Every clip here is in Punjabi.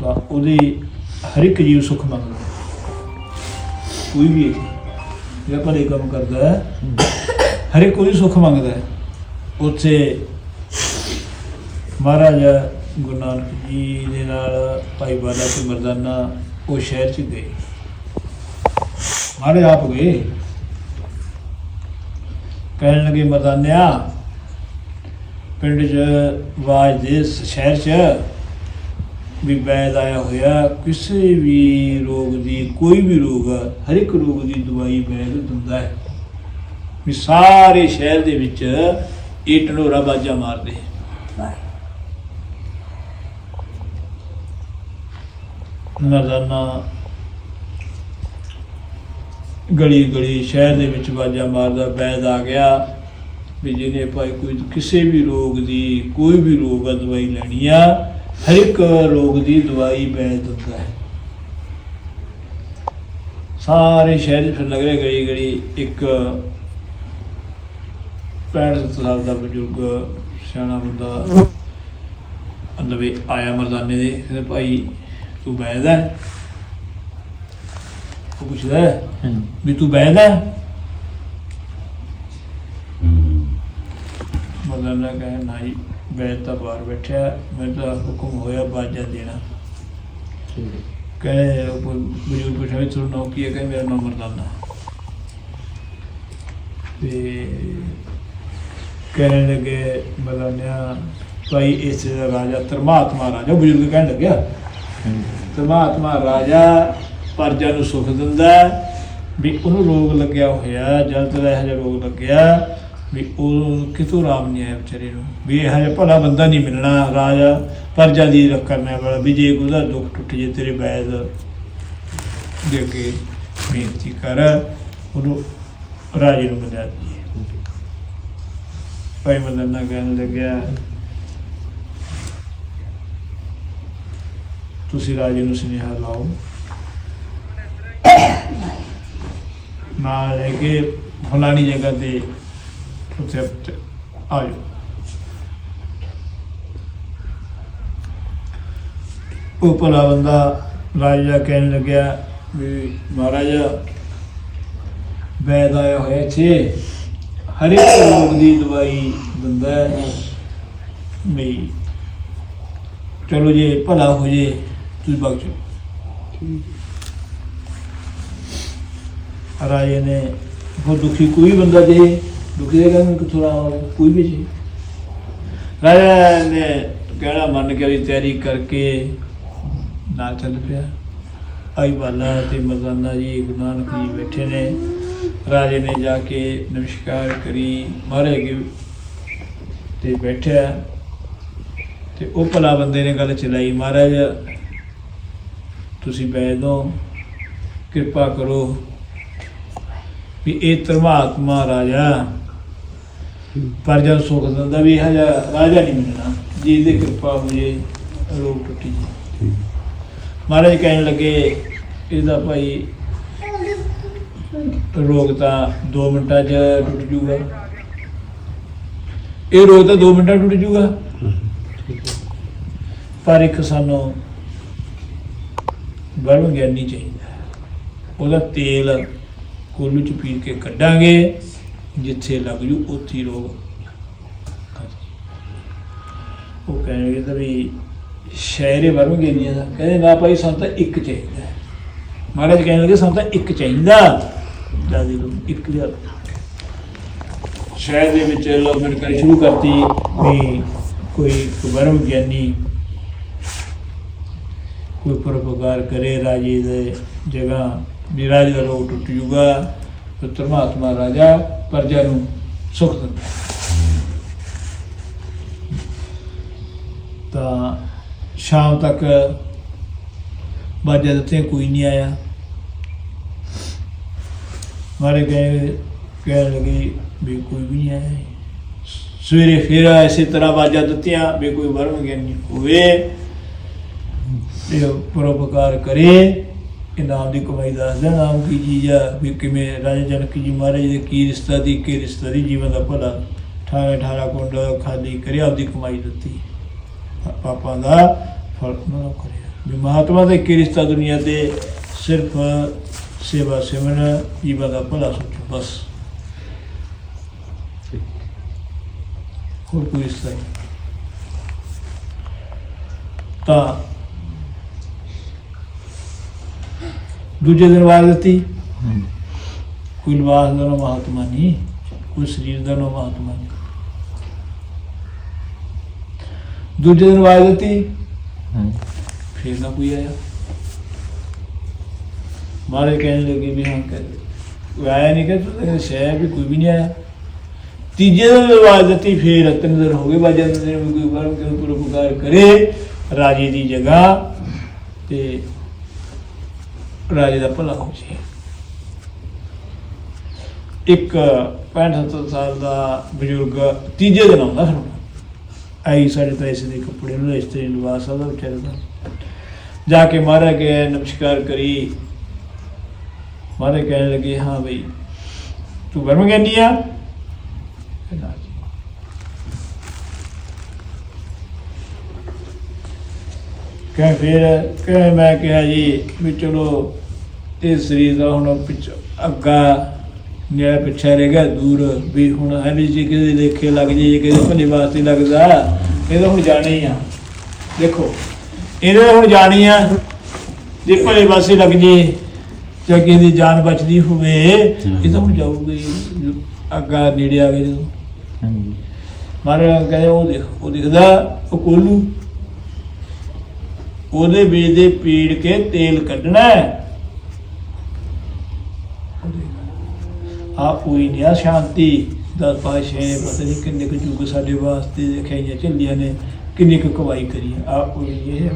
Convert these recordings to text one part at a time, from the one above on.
ਤਾਂ ਉਹਦੀ ਹਰ ਇੱਕ ਜੀਵ ਸੁੱਖ ਮੰਗਦਾ ਕੋਈ ਵੀ ਹੈ ਜਿਹੜਾ ਭਲੇ ਕੰਮ ਕਰਦਾ ਹੈ, ਹਰ ਇੱਕ ਕੋਈ ਸੁੱਖ ਮੰਗਦਾ ਹੈ। ਉੱਥੇ ਮਹਾਰਾਜ ਗੁਰੂ ਨਾਨਕ ਜੀ ਦੇ ਨਾਲ ਭਾਈ ਬਾਲਾ ਤੇ ਮਰਦਾਨਾ ਉਹ ਸ਼ਹਿਰ ਚ ਗਏ। ਮਹਾਰਾਜ ਆਪ ਗਏ। ਕਹਿਣ ਲੱਗੇ, ਮਰਦਾਨਿਆ, ਪਿੰਡ 'ਚ ਵਾਜ ਦੇ, ਸ਼ਹਿਰ 'ਚ ਵੀ ਵੈਦ ਆਇਆ ਹੋਇਆ, ਕਿਸੇ ਵੀ ਰੋਗ ਦੀ, ਕੋਈ ਵੀ ਰੋਗ, ਹਰ ਇੱਕ ਰੋਗ ਦੀ ਦਵਾਈ ਵੈਦ ਦਿੰਦਾ ਹੈ। ਵੀ ਸਾਰੇ ਸ਼ਹਿਰ ਦੇ ਵਿੱਚ ਇਹ ਢਨੋਰਾ ਬਾਜਾ ਮਾਰਦੇ ਮਰਦਾਨਾ ਗਲੀ ਗਲੀ ਸ਼ਹਿਰ ਦੇ ਵਿੱਚ ਬਾਜਾ ਮਾਰਦਾ, ਵੈਦ ਆ ਗਿਆ। ਵੀ ਜਿਹਨੇ ਭਾਈ ਕੋਈ ਕਿਸੇ ਵੀ ਰੋਗ ਦੀ, ਕੋਈ ਵੀ ਰੋਗ ਆ, ਦਵਾਈ ਲੈਣੀ ਆ ਹਰ ਇੱਕ ਰੋਗ ਦੀ ਦਵਾਈ ਵੈਦ ਦਿੰਦਾ ਹੈ। ਸਾਰੇ ਸ਼ਹਿਰ ਫਿਰ ਲੱਗ ਰਿਹਾ ਗਲੀ ਗਲੀ ਇੱਕ 65 ਸਾਲ ਦਾ ਬਜ਼ੁਰਗ ਸਿਆਣਾ ਬੰਦਾ ਅੰਦਵੇ ਆਇਆ ਮਰਦਾਨੇ ਦੇ ਕਹਿੰਦੇ ਭਾਈ ਤੂੰ ਵੈਦ ਹੈ? ਉਹ ਪੁੱਛਦਾ ਹੈ, ਵੀ ਤੂੰ ਵੈਦ ਹੈ? ਮਰਦਾਨਾ ਕਹੇ ਨਹੀਂ। ਵੈਦ ਤਾਂ ਬਾਹਰ ਬੈਠਿਆ ਮੈਨੂੰ ਤਾਂ ਹੁਕਮ ਹੋਇਆ ਬਾਜਾ ਦੇਣਾ। ਕਹੇ ਉਹ ਬਜ਼ੁਰਗ ਪੁੱਛਿਆ ਵੀ ਤੇਰਾ ਨਾਮ ਕੀ ਹੈ? ਕਹੇ ਮੇਰਾ ਨਾਮ ਮਰਦਾਨਾ। ਤੇ ਕਹਿਣ ਲੱਗੇ ਮਰਦਾਨਿਆ ਭਾਈ ਇਸ ਰਾਜਾ ਧਰਮਾਤਮਾ ਰਾਜਾ। ਬਜ਼ੁਰਗ ਕਹਿਣ ਲੱਗਿਆ ਧਰਮਾਤਮਾ ਰਾਜਾ ਪਰਜਾ ਨੂੰ ਸੁਖ ਦਿੰਦਾ ਵੀ ਉਹਨੂੰ ਰੋਗ ਲੱਗਿਆ ਹੋਇਆ ਤੱਕ ਇਹ ਜਿਹਾ ਰੋਗ ਲੱਗਿਆ ਵੀ ਉਹ ਕਿਤੋਂ ਰਾਮ ਨਹੀਂ ਆਇਆ ਵਿਚਾਰੇ ਨੂੰ? ਵੀ ਇਹ ਜਿਹਾ ਭਲਾ ਬੰਦਾ ਨਹੀਂ ਮਿਲਣਾ, ਰਾਜਾ ਪਰਜਾ ਦੀ ਰੱਖ ਕਰਨੇ ਵਾਲਾ ਵੀ ਜੇ ਉਹਦਾ ਦੁੱਖ ਟੁੱਟ ਜੇ, ਤੇਰੇ ਬੈਦ ਦੇ ਅੱਗੇ ਬੇਨਤੀ ਕਰ, ਉਹਨੂੰ ਰਾਜੇ ਨੂੰ ਬਣਾ ਦਈਏ। ਭਾਈ ਮਦਨਾ ਕਹਿਣ ਲੱਗਿਆ, ਤੁਸੀਂ ਰਾਜੇ ਨੂੰ ਸੁਨੇਹਾ ਲਾਓ। ਨਾਲ ਲੈ ਕੇ ਫਲਾਣੀ ਜਗ੍ਹਾ ਤੇ ਉੱਥੇ ਉੱਥੇ ਆ ਜਾਓ ਉਹ ਭਲਾ ਬੰਦਾ ਰਾਜਾ ਕਹਿਣ ਲੱਗਿਆ ਵੀ ਮਹਾਰਾਜਾ ਵੈਦ ਆਇਆ ਹੋਇਆ ਇੱਥੇ। ਹਰ ਇੱਕ ਰੋਗ ਦੀ ਦਵਾਈ ਦਿੰਦਾ ਹੈ। ਵੀ ਚਲੋ ਜੇ ਭਲਾ ਹੋ ਜੇ ਤੁਸੀਂ ਜਾਓ ਰਾਜੇ ਨੇ ਉਹ ਦੁਖੀ। ਕੋਈ ਬੰਦਾ ਜੇ ਦੁਖੀ ਦੇ ਕਹਿੰਦੇ ਕਿਥੋਂ ਆਵਾਂਗੇ ਕੋਈ ਵੀ ਜੀ। ਰਾਜਾ ਨੇ ਕਹਿਣਾ ਮੰਨ ਕੇ ਉਹਦੀ ਤਿਆਰੀ ਕਰਕੇ ਨਾਲ ਚੱਲ ਪਿਆ। ਆਈ ਵਾਲਾ ਤੇ ਮਰਦਾਨਾ ਜੀ, ਗੁਰੂ ਨਾਨਕ ਜੀ ਬੈਠੇ ਨੇ। ਰਾਜੇ ਨੇ ਜਾ ਕੇ ਨਮਸਕਾਰ ਕਰੀ। ਮਹਾਰਾਜ ਅੱਗੇ ਤੇ ਬੈਠਿਆ। ਤੇ ਉਹ ਭਲਾ ਬੰਦੇ ਨੇ ਗੱਲ ਚਲਾਈ, ਮਹਾਰਾਜ, ਤੁਸੀਂ ਬੈਠ ਦੋ ਕਿਰਪਾ ਕਰੋ ਵੀ ਇਹ ਧਰਮਾਤਮਾ ਰਾਜਾ ਪਰ ਜਦ ਸੁਖ ਦਿੰਦਾ ਵੀ ਇਹ ਜਿਹਾ ਰਾਜਾ ਨਹੀਂ ਮਿਲਣਾ ਜਿਹਦੇ ਕਿਰਪਾ ਹੋ ਜੇ ਰੋਗ ਟੁੱਟੀ ਜੇ ਮਹਾਰਾਜ ਕਹਿਣ ਲੱਗੇ ਇਹਦਾ ਭਾਈ ਰੋਗ ਤਾਂ 2 ਮਿੰਟਾਂ 'ਚ ਟੁੱਟ ਜੂਗਾ ਇਹ ਰੋਗ ਤਾਂ 2 ਮਿੰਟਾਂ ਟੁੱਟ ਜੂਗਾ ਪਰ ਇੱਕ ਸਾਨੂੰ ਬਰਮ ਗਿਆਨੀ ਚਾਹੀਦਾ। ਉਹਦਾ ਤੇਲ ਕੋਲੂ ਚ ਪੀਰ ਕੇ ਕੱਢਾਂਗੇ। ਜਿੱਥੇ ਲੱਗ ਜੂ, ਉੱਥੇ ਹੀ ਰੋਗ ਖਤਮ। ਉਹ ਕਹਿੰਦੇ ਤਾਂ ਵੀ ਸ਼ਹਿਰੇ ਵਰਮ ਗਿਆਨੀਆਂ ਦਾ। ਕਹਿੰਦੇ ਨਾ ਭਾਈ, ਸਾਨੂੰ ਤਾਂ ਇੱਕ ਚਾਹੀਦਾ। ਹੈ। ਮਹਾਰਾਜ ਕਹਿਣ ਲੱਗੇ, ਸਾਨੂੰ ਤਾਂ ਇੱਕ ਚਾਹੀਦਾ। ਦਾਦੀ ਨੂੰ ਇੱਕ ਲਿਆ ਸ਼ਹਿਰ ਦੇ ਵਿੱਚ ਲੋਕ ਮਿਲ ਕੇ ਸ਼ੁਰੂ ਕਰਤੀ ਵੀ ਕੋਈ ਵਰਮ ਗਿਆਨੀ ਕੋਈ ਪਰਉਪਕਾਰ ਕਰੇ, ਰਾਜੇ ਦੇ ਜਗ੍ਹਾ ਵੀ ਰਾਜੇ ਦਾ ਰੋਗ ਟੁੱਟ ਜੂਗਾ। ਤੇ ਧਰਮਾਤਮਾ ਰਾਜਾ ਪ੍ਰਜਾ ਨੂੰ ਸੁਖ ਦਿੰਦਾ। ਤਾਂ ਸ਼ਾਮ ਤੱਕ ਬਾਜਾ ਦਿੱਤੇ, ਕੋਈ ਨਹੀਂ ਆਇਆ। ਮਾਰੇ ਗਏ, ਕਹਿਣ ਲੱਗੇ ਵੀ ਕੋਈ ਵੀ ਨਹੀਂ ਆਇਆ। ਸਵੇਰੇ ਫਿਰ ਇਸੇ ਤਰ੍ਹਾਂ ਬਾਜਾ ਦਿੱਤੀਆਂ, ਵੀ ਕੋਈ ਵਰਮ ਨਹੀਂ ਹੋਵੇ ਇਹ ਪਰਉਪਕਾਰ ਕਰੇ। ਇਨਾਮ ਦੀ ਕਮਾਈ ਦੱਸਦਾ ਨਾਮ ਕੀ ਚੀਜ਼ ਆ, ਵੀ ਕਿਵੇਂ ਰਾਜਾ ਜਨਕ ਜੀ ਮਹਾਰਾਜ ਦੇ ਕੀ ਰਿਸ਼ਤਾ ਦੀ, ਕੀ ਰਿਸ਼ਤਾ ਦੀ ਜੀਵਨ ਦਾ ਭਲਾ 18 18 ਕੁੰਡ ਖਾਲੀ ਕਰਿਆ, ਆਪਦੀ ਕਮਾਈ ਦਿੱਤੀ। ਪਾਪਾਂ ਦਾ ਫਲ ਉਹਨਾਂ ਨੂੰ ਕਰਿਆ। ਵੀ ਮਹਾਤਮਾ ਦਾ ਇੱਕ ਰਿਸ਼ਤਾ ਦੁਨੀਆ ਤੇ ਸਿਰਫ ਸੇਵਾ ਸਿਮਰਨ ਜੀਵਾਂ ਦਾ ਭਲਾ ਸੋਚੋ, ਬਸ। ਹੋਰ ਕੋਈ ਰਿਸ਼ਤਾ ਨਹੀਂ। ਤਾਂ ਦੂਜੇ ਦਿਨ ਵਾਰ ਦਿੱਤੀ। ਕੋਈ ਲਿਬਾਸ ਦਾ ਨਾ ਮਹਾਤਮਾ ਨਹੀਂ ਕੋਈ ਸਰੀਰ ਦਾ ਨਾ ਮਹਾਤਮਾ ਨਹੀਂ। ਦੂਜੇ ਦਿਨ ਵਾਰ ਦਿੱਤੀ ਫਿਰ ਨਾ ਕੋਈ ਆਇਆ। ਮਾਰੇ ਕਹਿਣ ਲੱਗੇ ਵੀ ਹਾਂ ਕਰ ਆਇਆ ਨਹੀਂ ਕਿ ਸ਼ਹਿਰ ਵੀ ਕੋਈ ਵੀ ਨਹੀਂ ਆਇਆ। ਤੀਜੇ ਦਿਨ ਆਵਾਜ਼ ਦਿੱਤੀ ਫਿਰ ਤਿੰਨ ਦਿਨ ਹੋ ਗਏ। ਬਾਜਾ ਦਿਨ ਕੋਈ ਪੁਰਪਕਾਰ ਕਰੇ? ਰਾਜੇ ਦੀ ਜਗ੍ਹਾ ਤੇ ਰਾਜੇ ਦਾ ਭਲਾ ਹੋ ਜੀ ਇੱਕ 65 ਸਾਲ ਦਾ ਬਜ਼ੁਰਗ ਤੀਜੇ ਦਿਨ ਆਉਂਦਾ ਸਾਨੂੰ ਆਈ ਸਾਡੇ ਪੈਸੇ ਦੇ ਕੱਪੜੇ ਨੂੰ ਇਸਤਰੀ ਨਿਵਾਸ ਆਦਾ ਵਿਚਾਰੇ ਦਾ। ਜਾ ਕੇ ਮਹਾਰਾਜ ਕੇ ਨਮਸਕਾਰ ਕਰੀ। ਮਹਾਰਾਜ ਕਹਿਣ ਲੱਗੇ, ਹਾਂ ਬਈ, ਤੂੰ ਬਰਮ ਕਹਿੰਦੀ ਆ? ਕਹਿੰਦਾ ਫਿਰ, ਕਹਿ ਮੈਂ ਕਿਹਾ ਜੀ ਵੀ ਚਲੋ ਇਹ ਸਰੀਰ ਦਾ ਹੁਣ ਪਿੱਛ ਅੱਗਾ ਨਿਆ ਪਿੱਛੇ ਰਹਿ ਗਿਆ ਦੂਰ ਵੀ ਹੁਣ ਹੈ ਵੀ ਜੀ ਕਿਤੇ ਲੇਖੇ ਲੱਗ ਜੇ ਕਿਤੇ ਭਲੇ ਵਾਸਤੇ ਲੱਗਦਾ ਇਹ ਤਾਂ ਹੁਣ ਜਾਣਾ ਹੀ ਆ। ਦੇਖੋ ਇਹਦੇ ਹੁਣ ਜਾਣੀ ਆ ਜੇ ਭਲੇ ਪਾਸੇ ਲੱਗ ਜੇ ਜਾਂ ਕਿਸੇ ਦੀ ਜਾਨ ਬਚਦੀ ਹੋਵੇ ਇਹ ਤਾਂ ਹੁਣ ਜਾਊਗੀ ਅੱਗਾ ਨੇੜੇ ਆ ਗਏ ਜਦੋਂ। ਮਹਾਰਾਜ ਕਹਿੰਦੇ ਉਹ ਦੇਖ ਉਹ ਦਿਖਦਾ ਉਹ ਕੋਲੂ। ਉਹਦੇ ਬੀਜ ਦੇ ਪੀੜ ਕੇ ਤੇਲ ਕੱਢਣਾ ਆਪ ਆ ਕੋਈ ਨਹੀਂ ਸ਼ਾਂਤੀ ਦਸ ਪਾਸ਼ੇ ਨੇ ਪਤਾ ਨਹੀਂ ਕਿੰਨੇ ਕੁ ਯੁੱਗ ਸਾਡੇ ਵਾਸਤੇ ਦਿਖਾਈਆਂ ਚੱਲੀਆਂ ਨੇ, ਕਿੰਨੀ ਕੁ ਕਮਾਈ ਕਰੀ ਆ ਆਹ ਇਹ।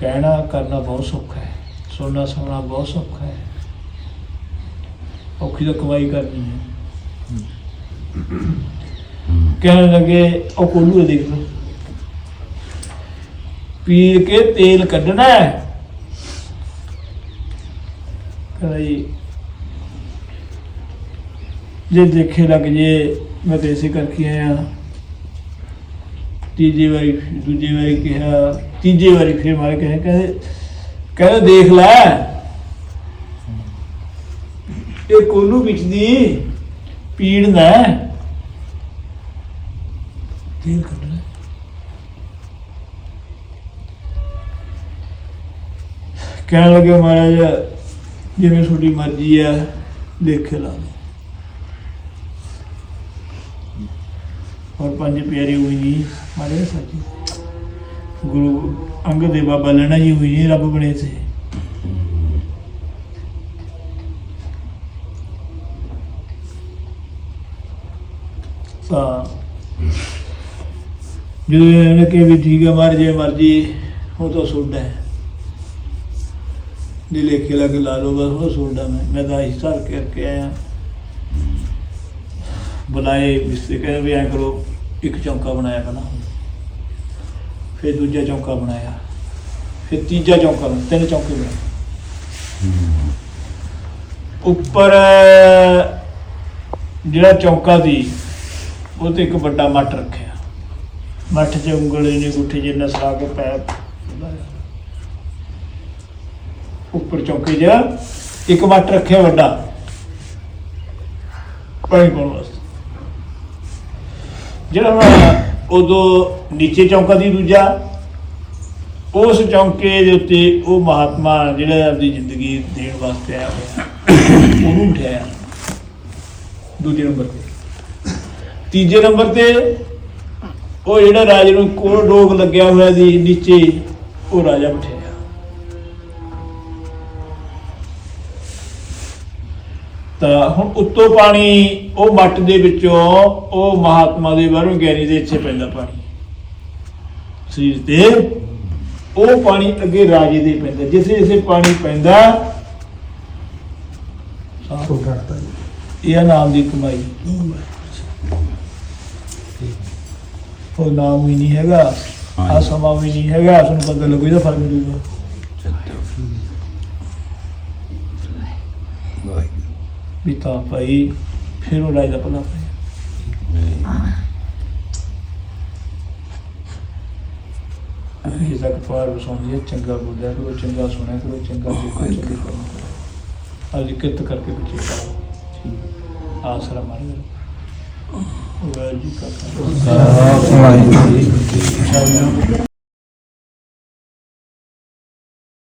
ਕਹਿਣਾ ਕਰਨਾ ਬਹੁਤ ਸੌਖਾ ਹੈ, ਸੁਣਨਾ ਸੁਣਨਾ ਬਹੁਤ ਸੌਖਾ ਹੈ। ਔਖੀ ਤਾਂ ਕਮਾਈ ਕਰਨੀ ਹੈ। ਕਹਿਣ ਲੱਗੇ, ਉਹ ਕੋਲੂ ਹੈ ਦੇਖ ਲਓ। ਪੀਰ ਕੇ ਤੇਲ ਕੱਢਣਾ ਹੈ ਕਹਿੰਦਾ ਜੀ ਜੇ ਦੇਖੇ ਲੱਗ ਜੇ, ਮੈਂ ਤੇ ਇਸੇ ਕਰਕੇ ਆਇਆ। ਤੀਜੀ ਵਾਰੀ, ਦੂਜੀ ਵਾਰੀ ਕਿਹਾ, ਤੀਜੀ ਵਾਰੀ ਫਿਰ ਮਾਰ ਕਹੇ, ਕਹਿੰਦੇ, ਕਹਿੰਦਾ ਦੇਖ ਲੈ। ਇਹ ਕੋਲੂ ਵਿੱਚ ਦੀ ਪੀੜ ਨਾ ਤੇਲ ਕੱਢਣਾ ਕਹਿਣ ਲੱਗੇ ਮਹਾਰਾਜ ਜਿਵੇਂ ਤੁਹਾਡੀ ਮਰਜ਼ੀ ਹੈ ਲੇਖੇ ਲਾ ਲਓ। ਔਰ ਪੰਜ ਪਿਆਰੀ ਹੋਈ ਜੀ ਮਾਰੇ ਸੱਚੀ। ਗੁਰੂ ਅੰਗਦ ਦੇ ਬਾਬਾ ਲੈਣਾ ਜੀ ਹੋਈ ਜੀ, ਰੱਬ ਬਣੇ ਸੇ ਤਾਂ ਜਦੋਂ ਇਹਨੇ ਕਿ ਵੀ ਠੀਕ ਹੈ ਮਰ ਜੇ ਮਰਜ਼ੀ, ਉਹ ਤਾਂ ਸੋਡਾ ਹੈ। ਦੇ ਲੇਖੇ ਕੇ ਲਾ ਲਓ ਬਸ ਉਹ ਸੋਡਾ ਮੈਂ। ਮੈਂ ਤਾਂ ਹਿਸਾਬ ਕਰਕੇ ਆਇਆ। ਬੁਲਾਏ ਮਿਸਤਰੀ ਕਹਿੰਦੇ ਵੀ ਐਂ ਕਰੋ ਇੱਕ ਚੌਂਕਾ ਬਣਾਇਆ ਪਹਿਲਾਂ। ਫਿਰ ਦੂਜਾ ਚੌਂਕਾ ਬਣਾਇਆ। ਫਿਰ ਤੀਜਾ ਚੌਂਕਾ ਬਣਾਇਆ, ਤਿੰਨ ਚੌਂਕੇ ਬਣਾਏ ਉੱਪਰ ਜਿਹੜਾ ਚੌਂਕਾ ਸੀ ਉਹ ਤੇ ਇੱਕ ਵੱਡਾ ਮੱਟ ਰੱਖਿਆ। ਮੱਠ 'ਚ ਉਂਗਲ ਨੇ ਗੁੱਠੀ ਜਿੰਨਾ ਸਰਾ ਕੇ ਪੈਰ ਉੱਪਰ ਚੌਕੇ 'ਚ ਇੱਕ ਵੱਟ ਰੱਖਿਆ ਵੱਡਾ। ਪਾਣੀ ਪਾਉਣ ਵਾਸਤੇ। ਜਿਹੜਾ ਹੁਣ ਉਦੋਂ ਨੀਚੇ ਚੌਂਕਾ ਦੀ ਦੂਜਾ, ਉਸ ਚੌਂਕੇ ਦੇ ਉੱਤੇ ਉਹ ਮਹਾਤਮਾ ਜਿਹੜਾ ਆਪਣੀ ਜ਼ਿੰਦਗੀ ਦੇਣ ਵਾਸਤੇ ਆਇਆ ਹੋਇਆ, ਉਹਨੂੰ ਉਠਾਇਆ। ਦੂਜੇ ਨੰਬਰ ਤੇ। ਤੀਜੇ ਨੰਬਰ ਤੇ ਉਹ ਜਿਹੜਾ ਰਾਜੇ ਨੂੰ ਕੋਲ ਰੋਗ ਲੱਗਿਆ ਹੋਇਆ ਸੀ, ਨੀਚੇ ਉਹ ਰਾਜਾ ਬਿਠਾਇਆ ਤਾਂ ਹੁਣ ਉੱਤੋਂ ਪਾਣੀ ਉਹ ਮੱਟ ਦੇ ਵਿੱਚੋਂ ਉਹ ਮਹਾਤਮਾ ਦੇ ਬਾਹਰੋਂ ਗਿਆਨੀ ਦੇ ਇੱਥੇ ਪੈਂਦਾ ਪਾਣੀ। ਸਰੀਰ ਤੇ ਉਹ ਪਾਣੀ ਅੱਗੇ ਰਾਜੇ ਦੇ ਪੈਂਦਾ। ਜਿਸੇ ਜਿਸੇ ਪਾਣੀ ਪੈਂਦਾ ਸਾਹ ਘਟਦਾ ਇਹ ਨਾਮ ਦੀ ਕਮਾਈ। ਉਹ ਨਾਮ ਵੀ ਨਹੀਂ ਹੈਗਾ ਆ। ਸਮਾਂ ਵੀ ਨਹੀਂ ਹੈਗਾ ਤੁਹਾਨੂੰ ਪਤਾ ਲੱਗੂ ਇਹਦਾ ਫ਼ਰਕ ਮਿਲੂਗਾ ਵੀ ਤਾਂ ਭਾਈ ਫਿਰ ਉਹ ਰਾਜ ਦਾ ਭਲਾ ਇਹ ਤੱਕ ਪਾਰ ਵਸਾਉਂਦੀ ਹੈ, ਚੰਗਾ ਬੋਲਿਆ ਕਰੋ, ਚੰਗਾ ਸੁਣਿਆ ਕਰੋ, ਚੰਗਾ ਦੇਖੋ ਚੰਗੇ ਕਰੋ। ਅੱਜ ਕਿਰਤ ਕਰਕੇ ਬੱਚੇ ਪਾਓ ਆਸਰਾ ਮਾਰ ਲਓ ਵਾਹਿਗੁਰੂ ਜੀ ਕਾ ਖਾਲਸਾ ਵਾਹਿਗੁਰੂ ਜੀ